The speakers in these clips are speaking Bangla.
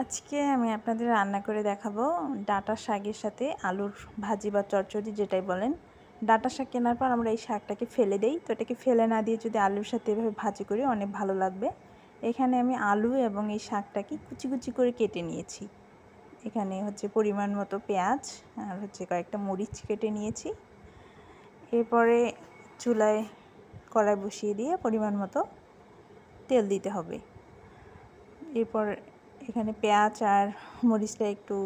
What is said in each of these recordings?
আজকে আমি আপনাদের রান্না করে দেখাবো ডাটা শাকের সাথে আলুর ভাজি বা চচ্চড়ি যেটাই বলেন। ডাটা শাক কেনার পর আমরা এই শাকটাকে ফেলে দেই। তো এটাকে ফেলে না দিয়ে যদি আলুর সাথে এভাবে ভাজি করি, অনেক ভালো লাগবে। এখানে আমি আলু এবং এই শাকটাকে কুচি কুচি করে কেটে নিয়েছি। এখানে হচ্ছে পরিমাণ মতো পেঁয়াজ আর হচ্ছে কয়েকটা মরিচ কেটে নিয়েছি। এরপরে চুলায় কড়াই বসিয়ে দিয়ে পরিমাণ মতো তেল দিতে হবে। এরপর এখানে পেঁয়াজ আর মরিচটা একটু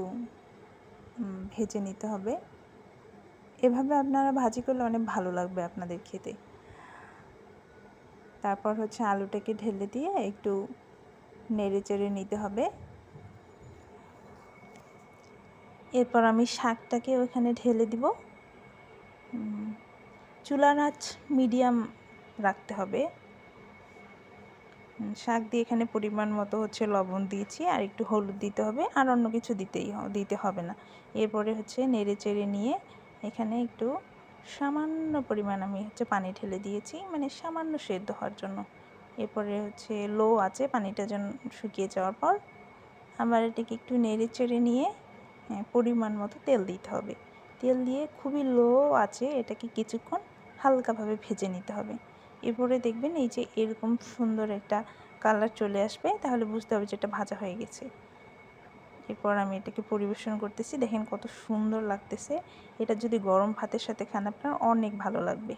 ভেজে নিতে হবে। এভাবে আপনারা ভাজি করলে অনেক ভালো লাগবে আপনাদের খেতে। তারপর হচ্ছে আলুটাকে ঢেলে দিয়ে একটু নেড়ে চেড়ে নিতে হবে। এরপর আমি শাকটাকে ওখানে ঢেলে দিব। চুলার আঁচ মিডিয়াম রাখতে হবে। শাক দিয়ে এখানে পরিমাণ মতো হচ্ছে লবণ দিয়েছি আর একটু হলুদ দিতে হবে আর অন্য কিছু দিতেই দিতে হবে না। এরপরে হচ্ছে নেড়ে চেড়ে নিয়ে এখানে একটু সামান্য পরিমাণ আমি হচ্ছে পানি ঢেলে দিয়েছি মানে সামান্য সেদ্ধ হওয়ার জন্য। এরপরে হচ্ছে লো আছে পানিটা যেন শুকিয়ে যাওয়ার পর আবার এটাকে একটু নেড়ে চেড়ে নিয়ে হ্যাঁ, পরিমাণ মতো তেল দিতে হবে। তেল দিয়ে খুবই লো আছে এটাকে কিছুক্ষণ হালকাভাবে ভেজে নিতে হবে। এরপরে দেখবেন এই যে এরকম সুন্দর একটা কালার চলে আসবে, তাহলে বুঝতে হবে যে এটা ভাজা হয়ে গেছে। এরপর আমি এটাকে পরিবেশন করতেছি, দেখেন কত সুন্দর লাগতেছে। এটা যদি গরম ভাতের সাথে খান আপনার অনেক ভালো লাগবে।